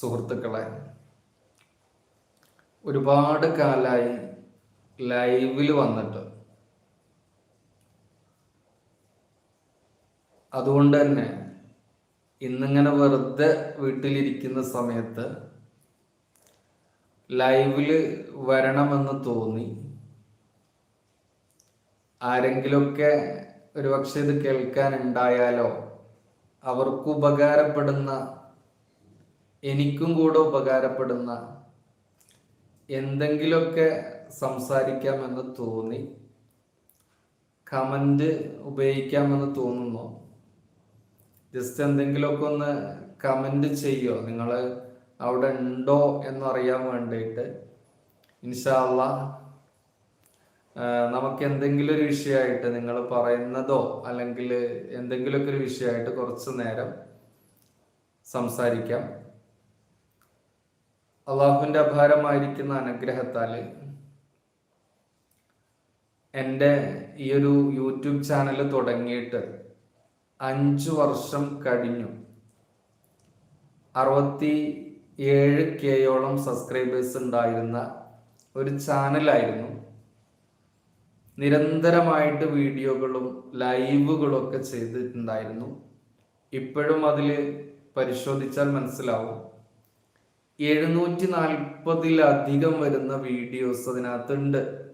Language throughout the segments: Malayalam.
സുഹൃത്തുക്കളെ ഒരുപാട് കാലായി ലൈവിൽ വന്നിട്ട്. അതുകൊണ്ട് തന്നെ ഇന്നിങ്ങനെ വെറുതെ വീട്ടിലിരിക്കുന്ന സമയത്ത് ലൈവിൽ വരണമെന്ന് തോന്നി. ആരെങ്കിലുമൊക്കെ ഒരുപക്ഷെ ഇത് കേൾക്കാനുണ്ടായാലോ അവർക്ക് ഉപകാരപ്പെടുന്ന എനിക്കും കൂടെ ഉപകാരപ്പെടുന്ന എന്തെങ്കിലുമൊക്കെ സംസാരിക്കാമെന്ന് തോന്നി കമന്റ് ഉപയോഗിക്കാമെന്ന് തോന്നുന്നു. ജസ്റ്റ് എന്തെങ്കിലുമൊക്കെ ഒന്ന് കമന്റ് ചെയ്യോ? നിങ്ങൾ അവിടെ ഉണ്ടോ എന്നറിയാൻ വേണ്ടിയിട്ട്. ഇൻഷാല്ല നമുക്ക് എന്തെങ്കിലും ഒരു വിഷയമായിട്ട് നിങ്ങൾ പറയുന്നതോ അല്ലെങ്കിൽ എന്തെങ്കിലുമൊക്കെ ഒരു വിഷയമായിട്ട് കുറച്ച് നേരം സംസാരിക്കാം. അള്ളാഹുവിന്റെ അപാരമായിരിക്കുന്ന അനുഗ്രഹത്താൽ എന്റെ ഈ ഒരു യൂട്യൂബ് ചാനൽ തുടങ്ങിയിട്ട് അഞ്ചു വർഷം കഴിഞ്ഞു. അറുപത്തി ഏഴ് കെയോളം സബ്സ്ക്രൈബേഴ്സ് ഉണ്ടായിരുന്ന ഒരു ചാനലായിരുന്നു. നിരന്തരമായിട്ട് വീഡിയോകളും ലൈവുകളും ഒക്കെ ചെയ്തിട്ടുണ്ടായിരുന്നു. ഇപ്പോഴും അതിൽ പരിശോധിച്ചാൽ മനസ്സിലാവും. എഴുന്നൂറ്റി നാൽപ്പതിലധികം വരുന്ന വീഡിയോസ് അതിനകത്തുണ്ട്.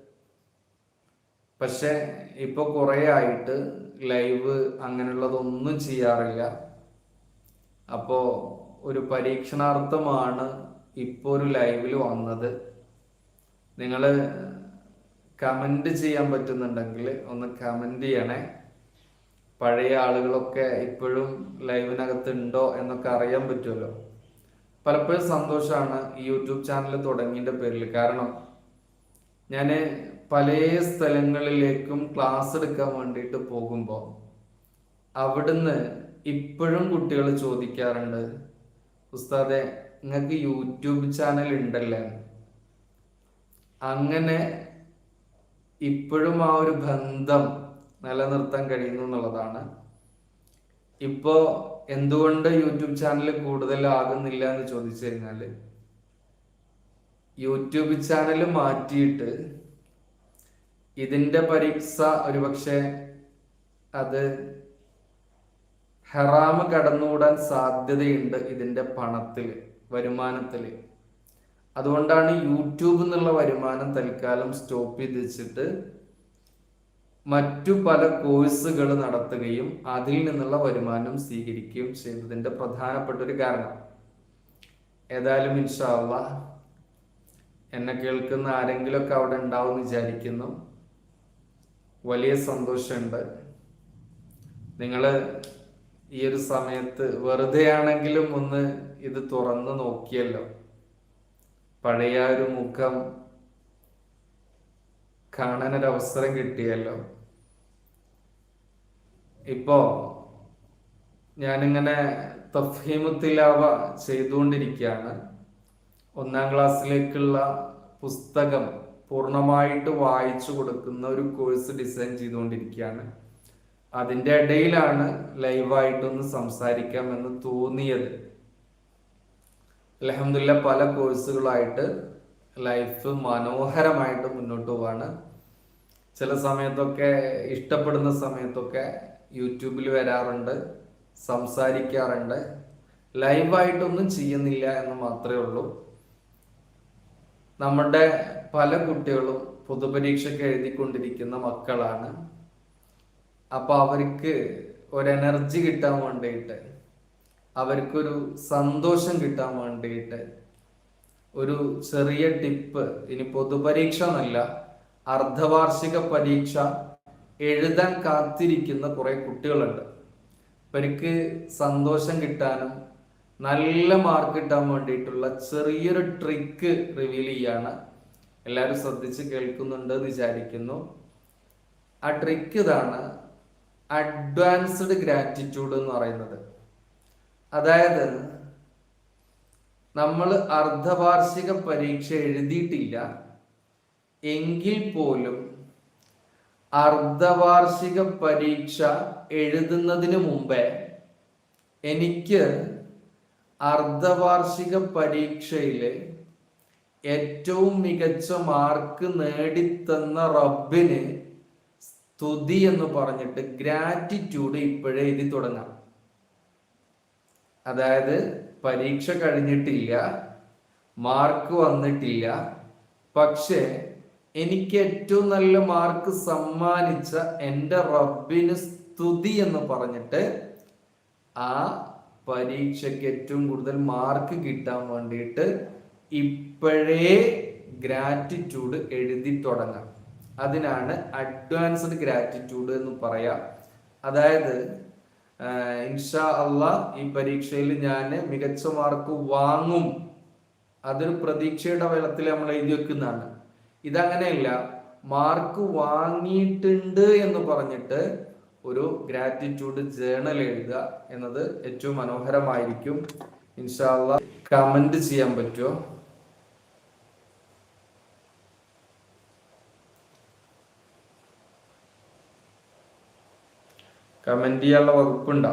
പക്ഷെ ഇപ്പൊ കുറെ ആയിട്ട് ലൈവ് അങ്ങനെയുള്ളതൊന്നും ചെയ്യാറില്ല. അപ്പോ ഒരു പരീക്ഷണാർത്ഥമാണ് ഇപ്പോ ഒരു ലൈവിൽ വന്നത്. നിങ്ങൾ കമന്റ് ചെയ്യാൻ പറ്റുന്നുണ്ടെങ്കിൽ ഒന്ന് കമന്റ് ചെയ്യണേ. പഴയ ആളുകളൊക്കെ ഇപ്പോഴും ലൈവിനകത്ത് ഉണ്ടോ എന്നൊക്കെ അറിയാൻ പറ്റുമല്ലോ. പലപ്പോഴും സന്തോഷമാണ് ഈ യൂട്യൂബ് ചാനൽ തുടങ്ങിയതിന്റെ പേരിൽ കാരണം ഞാൻ പല സ്ഥലങ്ങളിലേക്കും ക്ലാസ് എടുക്കാൻ വേണ്ടിയിട്ട് പോകുമ്പോൾ അവിടുന്ന് ഇപ്പോഴും കുട്ടികൾ ചോദിക്കാറുണ്ട് ഉസ്താദെ നിങ്ങൾക്ക് യൂട്യൂബ് ചാനൽ ഉണ്ടല്ലേ? അങ്ങനെ ഇപ്പോഴും ആ ഒരു ബന്ധം നിലനിർത്താൻ കഴിയുന്നു എന്നുള്ളതാണ്. ഇപ്പോ എന്തുകൊണ്ട് യൂട്യൂബ് ചാനൽ കൂടുതൽ ആകുന്നില്ല എന്ന് ചോദിച്ചു കഴിഞ്ഞാൽ യൂട്യൂബ് ചാനൽ മാറ്റിയിട്ട് ഇതിന്റെ പരീക്ഷ ഒരുപക്ഷെ അത് ഹറാമ് കടന്നുകൂടാൻ സാധ്യതയുണ്ട് ഇതിന്റെ പണത്തിൽ വരുമാനത്തിൽ. അതുകൊണ്ടാണ് യൂട്യൂബ് എന്നുള്ള വരുമാനം തൽക്കാലം സ്റ്റോപ്പ് ചെയ്ത് വെച്ചിട്ട് മറ്റു പല കോഴ്സുകൾ നടത്തുകയും അതിൽ നിന്നുള്ള വരുമാനം സ്വീകരിക്കുകയും ചെയ്തതിന്റെ പ്രധാനപ്പെട്ട ഒരു കാരണം. ഏതായാലും ഇൻഷാല്ല എന്നെ കേൾക്കുന്ന ആരെങ്കിലുമൊക്കെ അവിടെ ഉണ്ടാവും വിചാരിക്കുന്നു. വലിയ സന്തോഷമുണ്ട്. നിങ്ങൾ ഈ ഒരു സമയത്ത് വെറുതെ ആണെങ്കിലും ഒന്ന് ഇത് തുറന്ന് നോക്കിയല്ലോ. പഴയ ഒരു മുഖം കാണാനൊരവസരം കിട്ടിയല്ലോ. ഇപ്പോ ഞാനിങ്ങനെ തഫീമുത്തിലാവ ചെയ്തുകൊണ്ടിരിക്കുകയാണ്. ഒന്നാം ക്ലാസ്സിലേക്കുള്ള പുസ്തകം പൂർണമായിട്ട് വായിച്ചു കൊടുക്കുന്ന ഒരു കോഴ്സ് ഡിസൈൻ ചെയ്തുകൊണ്ടിരിക്കുകയാണ്. അതിന്റെ ഇടയിലാണ് ലൈവായിട്ടൊന്ന് സംസാരിക്കാമെന്ന് തോന്നിയത്. അലഹമില്ല പല കോഴ്സുകളായിട്ട് ലൈഫ് മനോഹരമായിട്ട് മുന്നോട്ട് പോവാണ്. ചില സമയത്തൊക്കെ ഇഷ്ടപ്പെടുന്ന സമയത്തൊക്കെ യൂട്യൂബിൽ വരാറുണ്ട് സംസാരിക്കാറുണ്ട്. ലൈവായിട്ടൊന്നും ചെയ്യുന്നില്ല എന്ന് മാത്രമേ ഉള്ളൂ. നമ്മുടെ പല കുട്ടികളും പൊതുപരീക്ഷയ്ക്ക് എഴുതിക്കൊണ്ടിരിക്കുന്ന മക്കളാണ്. അപ്പോൾ അവർക്ക് ഒരു എനർജി കിട്ടാൻ വേണ്ടിയിട്ട് അവർക്കൊരു സന്തോഷം കിട്ടാൻ വേണ്ടിയിട്ട് ഒരു ചെറിയ ടിപ്പ് ഇനി പൊതുപരീക്ഷ എന്നല്ല അർദ്ധവാർഷിക പരീക്ഷ എഴുതാൻ കാത്തിരിക്കുന്ന കുറെ കുട്ടികളുണ്ട്. അവർക്ക് സന്തോഷം കിട്ടാനും നല്ല മാർക്ക് കിട്ടാൻ വേണ്ടിയിട്ടുള്ള ചെറിയൊരു ട്രിക്ക് റിവീൽ ചെയ്യാണ്. എല്ലാവരും ശ്രദ്ധിച്ച് കേൾക്കുന്നുണ്ട് എന്ന് വിചാരിക്കുന്നു. ആ ട്രിക്ക് ഇതാണ് അഡ്വാൻസ്ഡ് ഗ്രാറ്റിറ്റ്യൂഡ് എന്ന് പറയുന്നത്. അതായത് നമ്മൾ അർദ്ധവാർഷിക പരീക്ഷ എഴുതിയിട്ടില്ല. എങ്കിൽ പോലും അർദ്ധവാർഷിക പരീക്ഷ എഴുതുന്നതിന് മുമ്പേ എനിക്ക് അർദ്ധവാർഷിക പരീക്ഷയിൽ ഏറ്റവും മികച്ച മാർക്ക് നേടിത്തന്ന റബ്ബിന് സ്തുതി എന്ന് പറഞ്ഞിട്ട് ഗ്രാറ്റിറ്റ്യൂഡ് ഇപ്പോഴേ എഴുതി തുടങ്ങാം. അതായത് പരീക്ഷ കഴിഞ്ഞിട്ടില്ല മാർക്ക് വന്നിട്ടില്ല പക്ഷേ എനിക്ക് ഏറ്റവും നല്ല മാർക്ക് സമ്മാനിച്ച എന്റെ റബ്ബിന് സ്തുതി എന്ന് പറഞ്ഞിട്ട് ആ പരീക്ഷയ്ക്ക് ഏറ്റവും കൂടുതൽ മാർക്ക് കിട്ടാൻ വേണ്ടിയിട്ട് ഇപ്പോഴേ ഗ്രാറ്റിറ്റ്യൂഡ് എഴുതി തുടങ്ങാം. അതിനാണ് അഡ്വാൻസ്ഡ് ഗ്രാറ്റിറ്റ്യൂഡ് എന്ന് പറയാം. അതായത് ഇൻഷാ അള്ളാ ഈ പരീക്ഷയിൽ ഞാൻ മികച്ച മാർക്ക് വാങ്ങും. അതൊരു പ്രതീക്ഷയുടെ വെള്ളത്തിൽ നമ്മൾ എഴുതി വെക്കുന്നതാണ്. ഇതങ്ങനെയല്ല മാർക്ക് വാങ്ങിയിട്ടുണ്ട് എന്ന് പറഞ്ഞിട്ട് ഒരു ഗ്രാറ്റിറ്റ്യൂഡ് ജേണൽ എഴുതുക എന്നത് ഏറ്റവും മനോഹരമായിരിക്കും. ഇൻഷാല്ല കമന്റ് ചെയ്യാൻ പറ്റുമോ കമന്റ് ചെയ്യാനുള്ള വകുപ്പുണ്ടോ?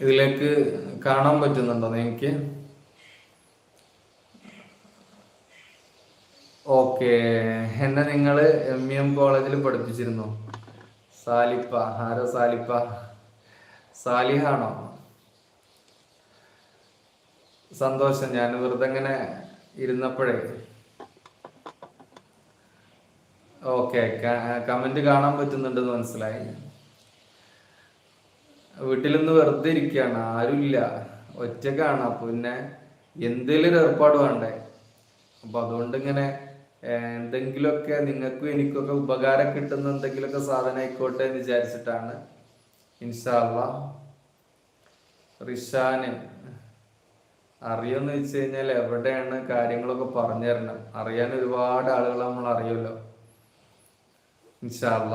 ഇതിലേക്ക് കാണാൻ പറ്റുന്നുണ്ടോ നിങ്ങൾക്ക്? ഓക്കെ. എന്നെ നിങ്ങൾ എം ഇ എം കോളേജിൽ പഠിപ്പിച്ചിരുന്നു? സാലിപ്പ ആരോ സാലിപ്പ സാലിഹാണോ? സന്തോഷം ഞാൻ വെറുതെ ഇങ്ങനെ ഇരുന്നപ്പോഴേ. ഓക്കെ കമന്റ് കാണാൻ പറ്റുന്നുണ്ടെന്ന് മനസ്സിലായി. വീട്ടിലൊന്ന് വെറുതെ ഇരിക്കുകയാണ് ആരുമില്ല. ഒറ്റക്കാണ്. അപ്പൊ പിന്നെ എന്തെങ്കിലും ഒരു ഏർപ്പാട് വേണ്ടേ? അപ്പൊ അതുകൊണ്ട് ഇങ്ങനെ എന്തെങ്കിലുമൊക്കെ നിങ്ങൾക്കും എനിക്കൊക്കെ ഉപകാരം കിട്ടുന്ന എന്തെങ്കിലുമൊക്കെ സാധനം ആയിക്കോട്ടെ എന്ന് വിചാരിച്ചിട്ടാണ്. ഇൻഷാല്ല റിഷാന് അറിയോന്ന് വെച്ച് കഴിഞ്ഞാൽ എവിടെയാണ് കാര്യങ്ങളൊക്കെ പറഞ്ഞു തരണം. അറിയാൻ ഒരുപാട് ആളുകൾ നമ്മൾ അറിയുമല്ലോ. ഇൻഷാല്ല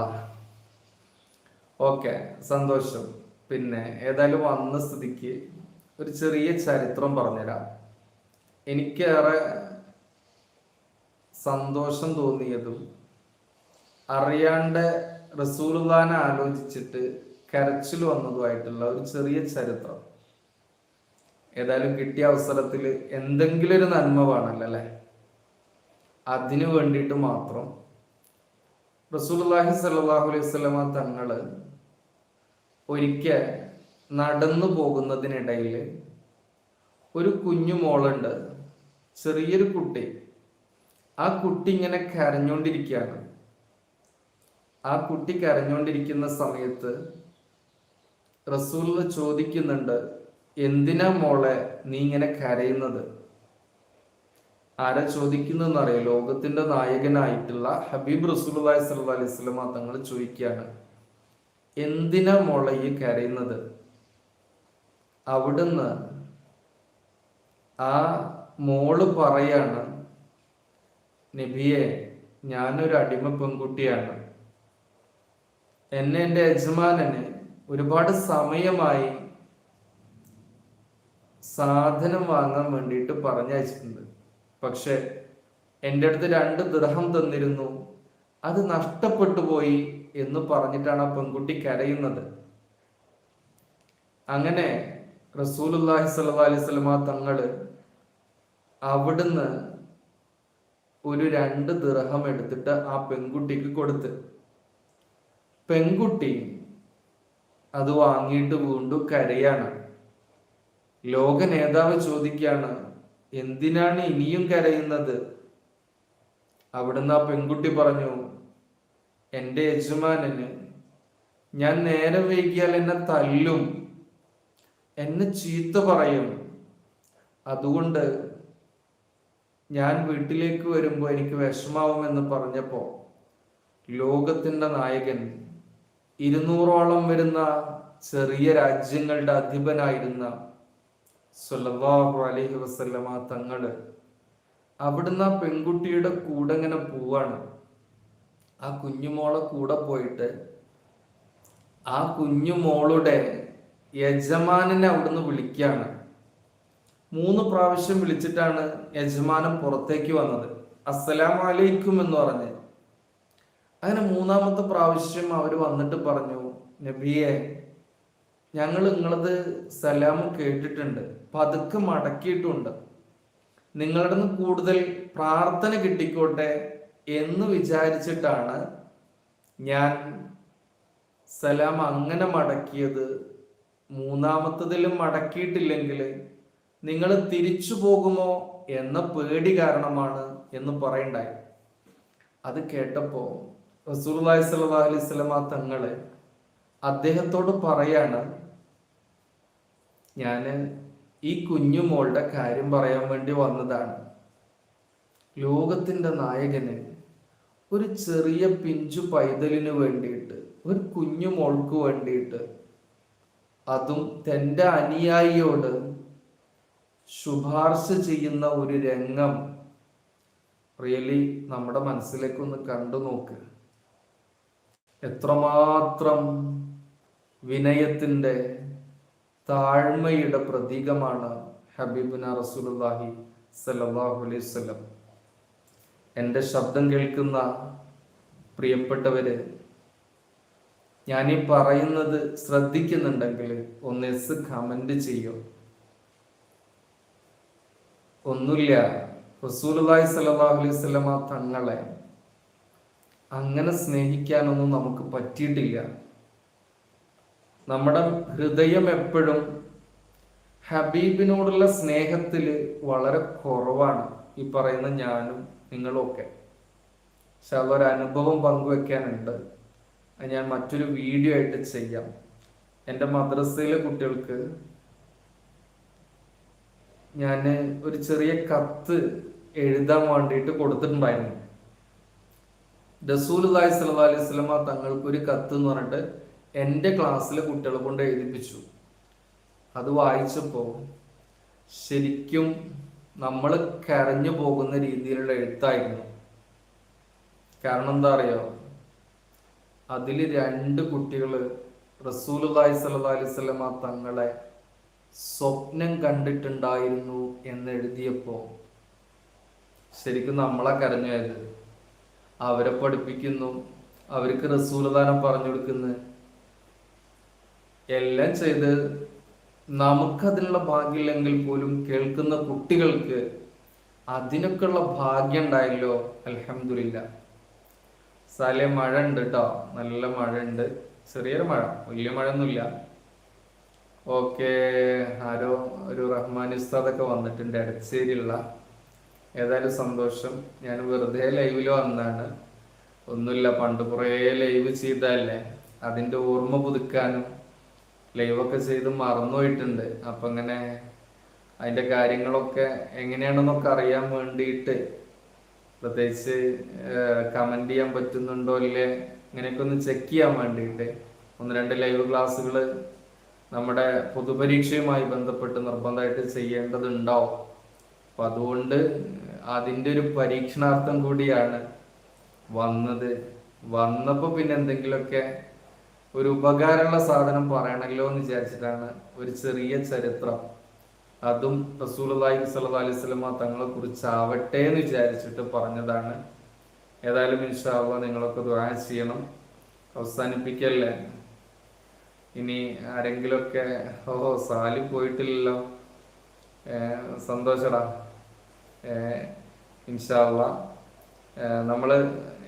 ഓക്കെ സന്തോഷം. പിന്നെ ഏതായാലും വന്ന സ്ഥിതിക്ക് ഒരു ചെറിയ ചരിത്രം പറഞ്ഞുതരാം. എനിക്കേറെ സന്തോഷം തോന്നിയതും അറിയാണ്ട് റസൂലുള്ളാനെ ആലോചിച്ചിട്ട് കരച്ചിൽ വന്നതുമായിട്ടുള്ള ഒരു ചെറിയ ചരിത്രം. ഏതായാലും കിട്ടിയ അവസരത്തിൽ എന്തെങ്കിലും ഒരു നന്മ വേണമല്ലോ അല്ലെ? അതിനു വേണ്ടിയിട്ട് മാത്രം റസൂൽ സല്ലാഹു അലൈഹി സ്വലമ തങ്ങൾ ഒരിക്കൽ നടന്നു പോകുന്നതിനിടയിൽ ഒരു കുഞ്ഞു മോളുണ്ട്. ചെറിയൊരു കുട്ടി. ആ കുട്ടി ഇങ്ങനെ കരഞ്ഞുകൊണ്ടിരിക്കുകയാണ്. ആ കുട്ടി കരഞ്ഞുകൊണ്ടിരിക്കുന്ന സമയത്ത് റസൂൽ ചോദിക്കുന്നുണ്ട് എന്തിനാ മോളെ നീ ഇങ്ങനെ കരയുന്നത്? ആരാ ചോദിക്കുന്നറിയോ ലോകത്തിന്റെ നായകനായിട്ടുള്ള ഹബീബ് റസൂൽ അലൈഹി സ്വലമ തങ്ങൾ ചോദിക്കുകയാണ്. എന്തിനാ മോളെ കരയുന്നത്? അവിടുന്ന് ആ മോൾ പറയാണ് നബിയെ ഞാനൊരു അടിമ പെൺകുട്ടിയാണ്. എന്നെ എന്റെ യജമാനന് ഒരുപാട് സമയമായി സാധനം വാങ്ങാൻ വേണ്ടിയിട്ട് പറഞ്ഞയച്ചിട്ടുണ്ട്. പക്ഷെ എന്റെ അടുത്ത് രണ്ട് ദൃഹം തന്നിരുന്നു. അത് നഷ്ടപ്പെട്ടു പോയി. എന്ന് പറഞ്ഞിട്ടാണ് ആ പെൺകുട്ടി കരയുന്നത്. അങ്ങനെ റസൂലുല്ലാഹി സ്വല്ലല്ലാഹി അലൈഹി വസല്ലമ തങ്ങൾ അവിടുന്ന് ഒരു രണ്ട് ദിർഹം എടുത്തിട്ട് ആ പെൺകുട്ടിക്ക് കൊടുത്ത്. പെൺകുട്ടി അത് വാങ്ങിയിട്ട് വീണ്ടും കരയാണ്. ലോക നേതാവ് ചോദിക്കുകയാണ് എന്തിനാണ് ഇനിയും കരയുന്നത്? അവിടുന്ന് ആ പെൺകുട്ടി പറഞ്ഞു എന്റെ യജമാനന് ഞാൻ നേരം വൈകിയാൽ എന്നെ തല്ലും എന്നെ ചീത്ത പറയും. അതുകൊണ്ട് ഞാൻ വീട്ടിലേക്ക് വരുമ്പോൾ എനിക്ക് വിഷമാവുമെന്ന് പറഞ്ഞപ്പോൾ ലോകത്തിന്റെ നായകൻ ഇരുന്നൂറോളം വരുന്ന ചെറിയ രാജ്യങ്ങളുടെ അധിപനായിരുന്ന സല്ലല്ലാഹു അലൈഹി വസല്ലമ തങ്ങൾ അവിടുന്ന് ആ പെൺകുട്ടിയുടെ കൂടെ ഇങ്ങനെ പോവാണ്. ആ കുഞ്ഞുമോളെ കൂടെ പോയിട്ട് ആ കുഞ്ഞുമോളുടെ യജമാനനെ അവിടുന്ന് വിളിക്കുകയാണ്. മൂന്ന് പ്രാവശ്യം വിളിച്ചിട്ടാണ് യജമാനൻ പുറത്തേക്ക് വന്നത്. അസ്സലാം അലൈക്കും എന്ന് പറഞ്ഞ്. അങ്ങനെ മൂന്നാമത്തെ പ്രാവശ്യം അവർ വന്നിട്ട് പറഞ്ഞു നബിയെ ഞങ്ങൾ നിങ്ങളത് സലാം കേട്ടിട്ടുണ്ട് പതുക്കെ മടക്കിയിട്ടുണ്ട്. നിങ്ങളുടെ കൂടുതൽ പ്രാർത്ഥന കിട്ടിക്കോട്ടെ എന്ന് വിചാരിച്ചിട്ടാണ് ഞാൻ സലാം അങ്ങനെ മടക്കിയത്. മൂന്നാമത്തതിലും മടക്കിയിട്ടില്ലെങ്കിൽ നിങ്ങൾ തിരിച്ചു പോകുമോ എന്ന പേടി കാരണമാണ് എന്ന് പറയണ്ടായി. അത് കേട്ടപ്പോ റസൂലുള്ളാഹി സ്വല്ലല്ലാഹു അലൈഹി വസല്ലമ തങ്ങൾ അദ്ദേഹത്തോട് പറയാണ് ഞാൻ ഈ കുഞ്ഞു മോളുടെ കാര്യം പറയാൻ വേണ്ടി വന്നതാണ്. ലോകത്തിന്റെ നായകന് ഒരു ചെറിയ പിഞ്ചു പൈതലിന് വേണ്ടിയിട്ട് ഒരു കുഞ്ഞു മോൾക്ക് വേണ്ടിയിട്ട് അതും തന്റെ അനുയായിയോട് ശുപാർശ ചെയ്യുന്ന ഒരു രംഗം. റിയലി നമ്മുടെ മനസ്സിലേക്കൊന്ന് കണ്ടു നോക്ക്. എത്രമാത്രം വിനയത്തിന്റെ താഴ്മയുടെ പ്രതീകമാണ് ഹബീബിന റസൂലുള്ളാഹി സല്ലല്ലാഹു അലൈഹി വസല്ലം. എന്റെ ശബ്ദം കേൾക്കുന്ന പ്രിയപ്പെട്ടവര് ഞാനീ പറയുന്നത് ശ്രദ്ധിക്കുന്നുണ്ടെങ്കിൽ ഒന്ന് എസ് കമന്റ് ചെയ്യും. ഒന്നുമില്ല റസൂലുള്ളാഹി സ്വല്ലല്ലാഹു അലൈഹി വസല്ലമ തങ്ങളെ അങ്ങനെ സ്നേഹിക്കാനൊന്നും നമുക്ക് പറ്റിയിട്ടില്ല. നമ്മുടെ ഹൃദയം എപ്പോഴും ഹബീബിനോടുള്ള സ്നേഹത്തിൽ വളരെ കുറവാണ്. ഈ പറയുന്ന ഞാനും നിങ്ങളും ഒക്കെ പക്ഷെ അതൊരു അനുഭവം പങ്കുവെക്കാനുണ്ട്. അത് ഞാൻ മറ്റൊരു വീഡിയോ ആയിട്ട് ചെയ്യാം. എന്റെ മദ്രസയിലെ കുട്ടികൾക്ക് ഞാൻ ഒരു ചെറിയ കത്ത് എഴുതാൻ വേണ്ടിയിട്ട് കൊടുത്തിട്ടുണ്ടായിരുന്നു. റസൂൽ അലൈഹി സ്വലാ അലൈഹി സ്വലമ തങ്ങൾക്ക് ഒരു കത്ത് എന്ന് പറഞ്ഞിട്ട് എന്റെ ക്ലാസ്സിലെ കുട്ടികളെ കൊണ്ട് എഴുതിപ്പിച്ചു. അത് വായിച്ചപ്പോൾ ശരിക്കും നമ്മൾ കരഞ്ഞു പോകുന്ന രീതിയിലുള്ള എഴുത്തായിരുന്നു. കാരണം എന്താ അറിയോ? അതിൽ രണ്ട് കുട്ടികൾ സ്വല്ലല്ലാഹു അലൈഹി വസല്ലമ തങ്ങളെ സ്വപ്നം കണ്ടിട്ടുണ്ടായിരുന്നു എന്ന് എഴുതിയപ്പോൾ ശരിക്കും നമ്മളെ കരഞ്ഞായത് അവരെ പഠിപ്പിക്കുന്നു അവർക്ക് റസൂലദാനം പറഞ്ഞു കൊടുക്കുന്നു. എല്ലാം ചെയ്ത് നമുക്കതിനുള്ള ഭാഗ്യമില്ലെങ്കിൽ പോലും കേൾക്കുന്ന കുട്ടികൾക്ക് അതിനൊക്കെയുള്ള ഭാഗ്യം ഉണ്ടായല്ലോ? അലഹമില്ല സാലെ മഴ ഉണ്ട് കേട്ടോ നല്ല മഴ ഉണ്ട് ചെറിയൊരു മഴ വലിയ മഴ ഒന്നുമില്ല ഓക്കെ ആരോ ഒരു റഹ്മാൻ ഉസ്താദൊക്കെ വന്നിട്ടുണ്ട് എടച്ചേരിയുള്ള ഏതായാലും സന്തോഷം. ഞാൻ വെറുതെ ലൈവിൽ വന്നാണ് ഒന്നുമില്ല പണ്ട് കുറേ ലൈവ് ചെയ്തതല്ലേ? അതിന്റെ ഓർമ്മ പുതുക്കാനും ലൈവൊക്കെ ചെയ്ത് മറന്നുപോയിട്ടുണ്ട് അപ്പൊ അങ്ങനെ അതിന്റെ കാര്യങ്ങളൊക്കെ എങ്ങനെയാണെന്നൊക്കെ അറിയാൻ വേണ്ടിയിട്ട് പ്രത്യേകിച്ച് കമന്റ് ചെയ്യാൻ പറ്റുന്നുണ്ടോ ഇല്ലേ ഇങ്ങനെയൊക്കെ ഒന്ന് ചെക്ക് ചെയ്യാൻ വേണ്ടിയിട്ട് ഒന്ന് രണ്ട് ലൈവ് ക്ലാസ്സുകൾ നമ്മുടെ പൊതുപരീക്ഷയുമായി ബന്ധപ്പെട്ട് നിർബന്ധമായിട്ട് ചെയ്യേണ്ടതുണ്ടോ അപ്പൊ അതുകൊണ്ട് അതിന്റെ ഒരു പരീക്ഷണാർത്ഥം കൂടിയാണ് വന്നത്. വന്നപ്പോ പിന്നെ എന്തെങ്കിലുമൊക്കെ ഒരു ഉപകാരമുള്ള സാധനം പറയണല്ലോ എന്ന് വിചാരിച്ചിട്ടാണ് ഒരു ചെറിയ ചരിത്രം. അതും റസൂലി സല്ലല്ലാഹു അലൈഹി സ്വലമ തങ്ങളെ കുറിച്ചാവട്ടെ എന്ന് വിചാരിച്ചിട്ട് പറഞ്ഞതാണ്. ഏതായാലും ഇൻഷാവ നിങ്ങളൊക്കെ ദ്വാ ചെയ്യണം. അവസാനിപ്പിക്കല്ലേ? ഇനി ആരെങ്കിലുമൊക്കെ ഓ സാലി പോയിട്ടില്ലല്ലോ. സന്തോഷടാ. ഇൻഷാള്ള നമ്മൾ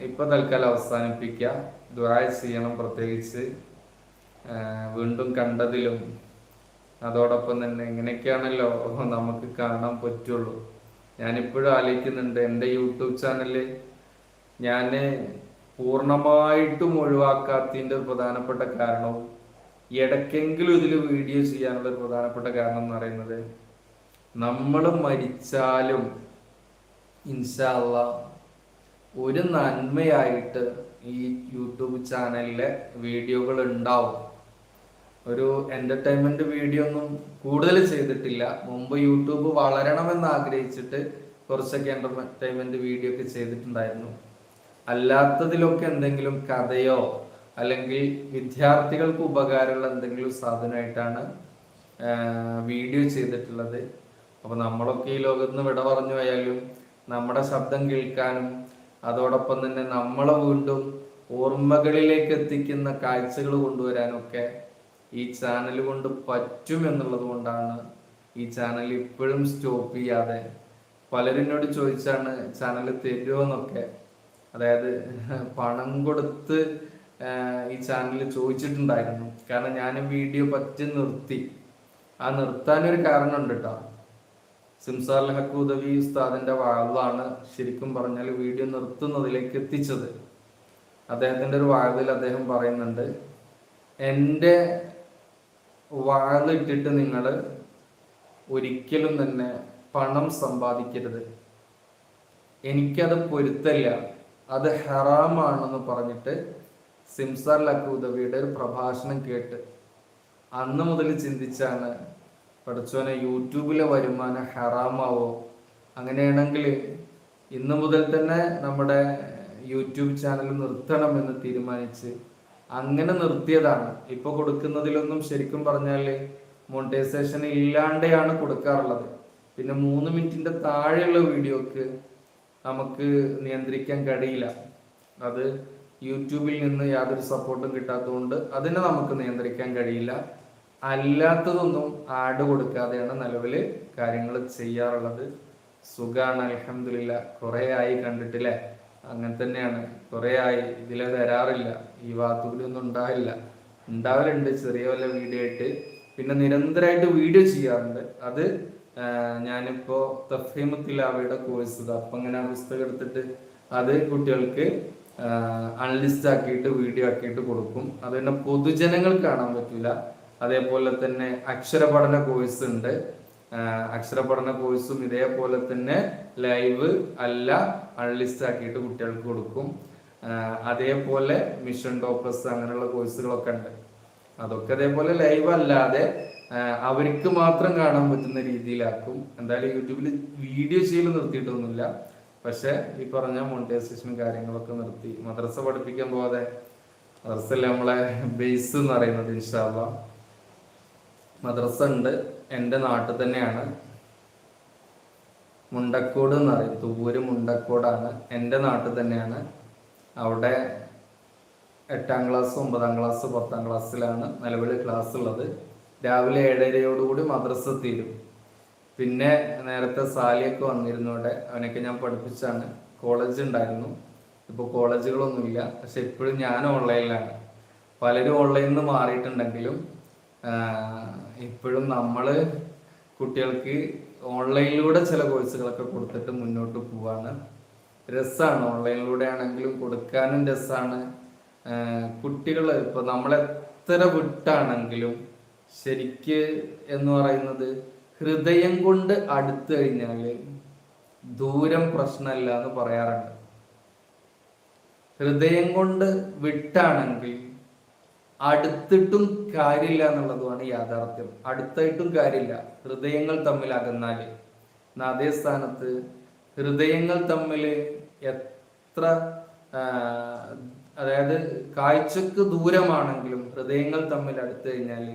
ഇപ്പൊ തൽക്കാലം അവസാനിപ്പിക്കുക ദ്വായ ചെയ്യണം പ്രത്യേകിച്ച്. വീണ്ടും കണ്ടതിലും അതോടൊപ്പം തന്നെ ഇങ്ങനെയൊക്കെയാണല്ലോ നമുക്ക് കാണാൻ പറ്റുള്ളൂ. ഞാനിപ്പോഴും ആലോചിക്കുന്നുണ്ട് എന്റെ യൂട്യൂബ് ചാനലിൽ ഞാൻ പൂർണമായിട്ടും ഒഴിവാക്കാത്തതിന്റെ ഒരു പ്രധാനപ്പെട്ട കാരണവും ഇടയ്ക്കെങ്കിലും ഇതിൽ വീഡിയോ ചെയ്യാനുള്ള ഒരു പ്രധാനപ്പെട്ട കാരണം എന്ന് പറയുന്നത് നമ്മൾ മരിച്ചാലും ഇൻഷാല്ല ഒരു നന്മയായിട്ട് ഈ യൂട്യൂബ് ചാനലിലെ വീഡിയോകൾ ഉണ്ടാവും. ഒരു എന്റർടൈൻമെന്റ് വീഡിയോ ഒന്നും കൂടുതൽ ചെയ്തിട്ടില്ല. മുമ്പ് യൂട്യൂബ് വളരണമെന്ന് ആഗ്രഹിച്ചിട്ട് കുറച്ചൊക്കെ എന്റർടൈൻമെന്റ് വീഡിയോ ഒക്കെ ചെയ്തിട്ടുണ്ടായിരുന്നു. അല്ലാത്തതിലൊക്കെ എന്തെങ്കിലും കഥയോ അല്ലെങ്കിൽ വിദ്യാർത്ഥികൾക്ക് ഉപകാരമുള്ള എന്തെങ്കിലും സാധനമായിട്ടാണ് വീഡിയോ ചെയ്തിട്ടുള്ളത്. അപ്പോൾ നമ്മളൊക്കെ ഈ ലോകത്ത് നിന്ന് വിട പറഞ്ഞു പോയാലും നമ്മുടെ ശബ്ദം കേൾക്കാനും അതോടൊപ്പം തന്നെ നമ്മളെ വീണ്ടും ഓർമ്മകളിലേക്ക് എത്തിക്കുന്ന കാഴ്ചകൾ കൊണ്ടുവരാനൊക്കെ ഈ ചാനൽ കൊണ്ട് പറ്റും എന്നുള്ളത് കൊണ്ടാണ് ഈ ചാനൽ ഇപ്പോഴും സ്റ്റോപ്പ് ചെയ്യാതെ പലരും എന്നോട് ചോദിച്ചാണ് ചാനൽ തരുമോ എന്നൊക്കെ? അതായത് പണം കൊടുത്ത് ഈ ചാനൽ ചോദിച്ചിട്ടുണ്ടായിരുന്നു. കാരണം ഞാൻ വീഡിയോ പറ്റി നിർത്തി. ആ നിർത്താനൊരു കാരണമുണ്ട് കേട്ടോ സിംസാർ ഉദവി ഉസ്താദിന്റെ വാഴാണ് ശരിക്കും പറഞ്ഞാൽ വീഡിയോ നിർത്തുന്നതിലേക്ക് എത്തിച്ചത്. അദ്ദേഹത്തിന്റെ ഒരു വാഴതിൽ അദ്ദേഹം പറയുന്നുണ്ട് എന്റെ വാഴ ഇട്ടിട്ട് നിങ്ങൾ ഒരിക്കലും തന്നെ പണം സമ്പാദിക്കരുത്. എനിക്കത് പൊരുത്തല്ല അത് ഹറാമാണെന്ന് പറഞ്ഞിട്ട് സിംസാർ ലക്കൂദവിയുടെ ഒരു പ്രഭാഷണം കേട്ട് അന്ന് മുതൽ ചിന്തിച്ചാണ് പഠിച്ചോനെ യൂട്യൂബിലെ വരുമാനം ഹറാമാവോ? അങ്ങനെയാണെങ്കിൽ ഇന്ന് മുതൽ തന്നെ നമ്മുടെ യൂട്യൂബ് ചാനൽ നിർത്തണമെന്ന് തീരുമാനിച്ച് അങ്ങനെ നിർത്തിയതാണ്. ഇപ്പൊ കൊടുക്കുന്നതിലൊന്നും ശരിക്കും പറഞ്ഞാൽ മോണിറ്റൈസേഷൻ ഇല്ലാണ്ടെയാണ് കൊടുക്കാറുള്ളത്. പിന്നെ മൂന്ന് മിനിറ്റിന്റെ താഴെയുള്ള വീഡിയോക്ക് നമുക്ക് നിയന്ത്രിക്കാൻ കഴിയില്ല. അത് യൂട്യൂബിൽ നിന്ന് യാതൊരു സപ്പോർട്ടും കിട്ടാത്തതുകൊണ്ട് അതിനെ നമുക്ക് നിയന്ത്രിക്കാൻ കഴിയില്ല. അല്ലാത്തതൊന്നും ആഡ് കൊടുക്കാതെയാണ് നിലവിൽ കാര്യങ്ങൾ ചെയ്യാറുള്ളത്. സുഖാണ് അലഹമില്ല കുറെ ആയി കണ്ടിട്ടില്ലേ? അങ്ങനെ തന്നെയാണ്. കുറെ ആയി. ഇതിലെ വരാറില്ല. ഈ വാത്തുകൂലൊന്നും ഉണ്ടാവില്ല. ഉണ്ടാവലുണ്ട്. ചെറിയ വല്ല വീഡിയോ ആയിട്ട്. പിന്നെ നിരന്തരമായിട്ട് വീഡിയോ ചെയ്യാറുണ്ട്. അത് ഞാനിപ്പോ തഫീമത്തിലാവയുടെ കോഴ്സ് അപ്പൊ ഇങ്ങനെ പുസ്തകം എടുത്തിട്ട് അത് കുട്ടികൾക്ക് അൺലിസ്റ്റ് ആക്കിയിട്ട് വീഡിയോ ആക്കിയിട്ട് കൊടുക്കും. അത് തന്നെ പൊതുജനങ്ങൾ കാണാൻ പറ്റില്ല അതേപോലെ തന്നെ അക്ഷരപഠന കോഴ്സ് ഉണ്ട്. അക്ഷരപഠന കോഴ്സും ഇതേപോലെ തന്നെ ലൈവ് അല്ല അൺലിസ്റ്റ് ആക്കിയിട്ട് കുട്ടികൾക്ക് കൊടുക്കും. അതേപോലെ മിഷൻ ടോപ്പസ് അങ്ങനെയുള്ള കോഴ്സുകളൊക്കെ ഉണ്ട്. അതൊക്കെ അതേപോലെ ലൈവ് അല്ലാതെ അവർക്ക് മാത്രം കാണാൻ പറ്റുന്ന രീതിയിലാക്കും. എന്തായാലും യൂട്യൂബിൽ വീഡിയോ ചെയ്യൽ നിർത്തിയിട്ടൊന്നുമില്ല. പക്ഷെ ഈ പറഞ്ഞ മോണിറ്റൈസേഷനും കാര്യങ്ങളൊക്കെ നിർത്തി. മദ്രസ പഠിപ്പിക്കാൻ പോകാതെ മദ്രസല്ലേ നമ്മളെ ബേസ് എന്ന് പറയുന്നത് ഇൻഷാല്ല മദ്രസ ഉണ്ട്. എന്റെ നാട്ടിൽ തന്നെയാണ്. മുണ്ടക്കോട് എന്ന് പറയും തൂര് മുണ്ടക്കോടാണ്. എന്റെ നാട്ടിൽ തന്നെയാണ്. അവിടെ എട്ടാം ക്ലാസ് ഒമ്പതാം ക്ലാസ് പത്താം ക്ലാസ്സിലാണ് നിലവിൽ ക്ലാസ് ഉള്ളത്. രാവിലെ ഏഴരയോടുകൂടി മദ്രസ തീരും. പിന്നെ നേരത്തെ സാലിയൊക്കെ വന്നിരുന്നു ഇവിടെ അവനൊക്കെ ഞാൻ പഠിപ്പിച്ചാണ്. കോളേജ് ഉണ്ടായിരുന്നു. ഇപ്പോൾ കോളേജുകളൊന്നുമില്ല. പക്ഷെ ഇപ്പോഴും ഞാൻ ഓൺലൈനിലാണ് പലരും ഓൺലൈനിൽ നിന്ന് മാറിയിട്ടുണ്ടെങ്കിലും ഇപ്പോഴും നമ്മൾ കുട്ടികൾക്ക് ഓൺലൈനിലൂടെ ചില കോഴ്സുകളൊക്കെ കൊടുത്തിട്ട് മുന്നോട്ട് പോവാണ്. രസമാണ് ഓൺലൈനിലൂടെ ആണെങ്കിലും കൊടുക്കാനും രസമാണ് കുട്ടികൾ ഇപ്പൊ നമ്മളെത്ര വിട്ടാണെങ്കിലും ശരിക്ക് എന്ന് പറയുന്നത് ഹൃദയം കൊണ്ട് അടുത്തു കഴിഞ്ഞാൽ ദൂരം പ്രശ്നമല്ല എന്ന് പറയാറുണ്ട്. ഹൃദയം കൊണ്ട് വിട്ടാണെങ്കിൽ അടുത്തിട്ടും കാര്യമില്ല എന്നുള്ളതുമാണ് യാഥാർത്ഥ്യം. അടുത്തായിട്ടും കാര്യമില്ല. ഹൃദയങ്ങൾ തമ്മിൽ അകന്നാൽ അതേ സ്ഥാനത്ത് ഹൃദയങ്ങൾ തമ്മിൽ എത്ര അതായത് കാഴ്ചക്ക് ദൂരമാണെങ്കിലും ഹൃദയങ്ങൾ തമ്മിൽ അടുത്തു കഴിഞ്ഞാൽ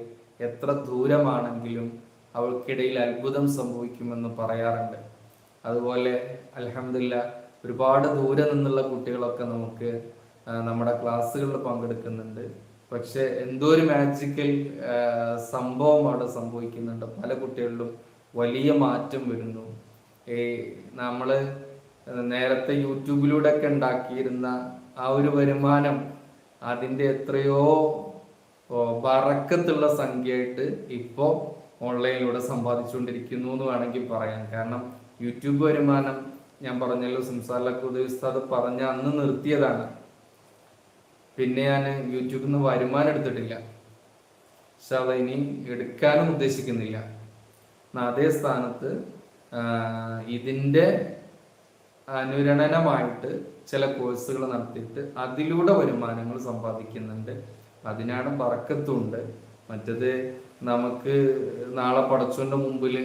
എത്ര ദൂരമാണെങ്കിലും അവൾക്കിടയിൽ അത്ഭുതം സംഭവിക്കുമെന്ന് പറയാറുണ്ട്. അതുപോലെ അലഹമില്ല ഒരുപാട് ദൂരെ നിന്നുള്ള കുട്ടികളൊക്കെ നമുക്ക് നമ്മുടെ ക്ലാസ്സുകളിൽ പങ്കെടുക്കുന്നുണ്ട്. പക്ഷെ എന്തോ ഒരു മാജിക്കൽ സംഭവം അവിടെ സംഭവിക്കുന്നുണ്ട്. പല കുട്ടികളിലും വലിയ മാറ്റം വരുന്നു. ഈ നമ്മൾ നേരത്തെ യൂട്യൂബിലൂടെ ഒക്കെ ഉണ്ടാക്കിയിരുന്ന ആ ഒരു വരുമാനം അതിന്റെ എത്രയോ വറക്കത്തുള്ള സംഖ്യയായിട്ട് ഇപ്പോ ഓൺലൈനിലൂടെ സമ്പാദിച്ചുകൊണ്ടിരിക്കുന്നു എന്ന് വേണമെങ്കിൽ പറയാം. കാരണം യൂട്യൂബ് വരുമാനം ഞാൻ പറഞ്ഞല്ലോ സംസാരിലൊക്കെ ഉദ്യോഗസ്ഥ പറഞ്ഞ അന്ന് നിർത്തിയതാണ്. പിന്നെ ഞാൻ യൂട്യൂബിൽ നിന്ന് വരുമാനം എടുത്തിട്ടില്ല. പക്ഷെ അത് ഇനി എടുക്കാനും ഉദ്ദേശിക്കുന്നില്ല. അതേ സ്ഥാനത്ത് ഇതിന്റെ അനുരണനമായിട്ട് ചില കോഴ്സുകൾ നടത്തിയിട്ട് അതിലൂടെ വരുമാനങ്ങൾ സമ്പാദിക്കുന്നുണ്ട്. അതിനാണ് പറക്കത്തുണ്ട് മറ്റത് നമുക്ക് നാളെ പടച്ചോന്റെ മുമ്പിൽ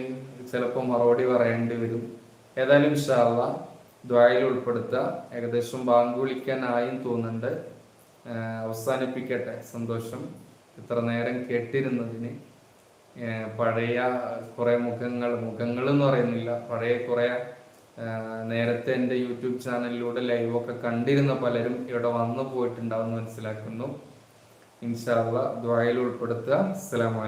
ചിലപ്പോൾ മറുപടി പറയേണ്ടി വരും. ഏതായാലും ഇൻഷാല്ല ദ്വായിൽ ഉൾപ്പെടുത്തുക ഏകദേശം ബാങ്ക് വിളിക്കാനായും തോന്നുന്നുണ്ട്. അവസാനിപ്പിക്കട്ടെ. സന്തോഷം. ഇത്ര നേരം കേട്ടിരുന്നതിന് പഴയ കുറേ മുഖങ്ങൾ മുഖങ്ങൾ എന്ന് പറയുന്നില്ല. പഴയ കുറെ നേരത്തെ എന്റെ യൂട്യൂബ് ചാനലിലൂടെ ലൈവൊക്കെ കണ്ടിരുന്ന പലരും ഇവിടെ വന്നു പോയിട്ടുണ്ടാവും മനസ്സിലാക്കുന്നു. ഇൻഷാല്ല ദ്വായിൽ ഉൾപ്പെടുത്തുക. അസ്സലാമു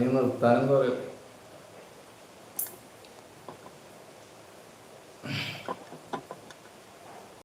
ഇനി നിർത്താനും പറയും.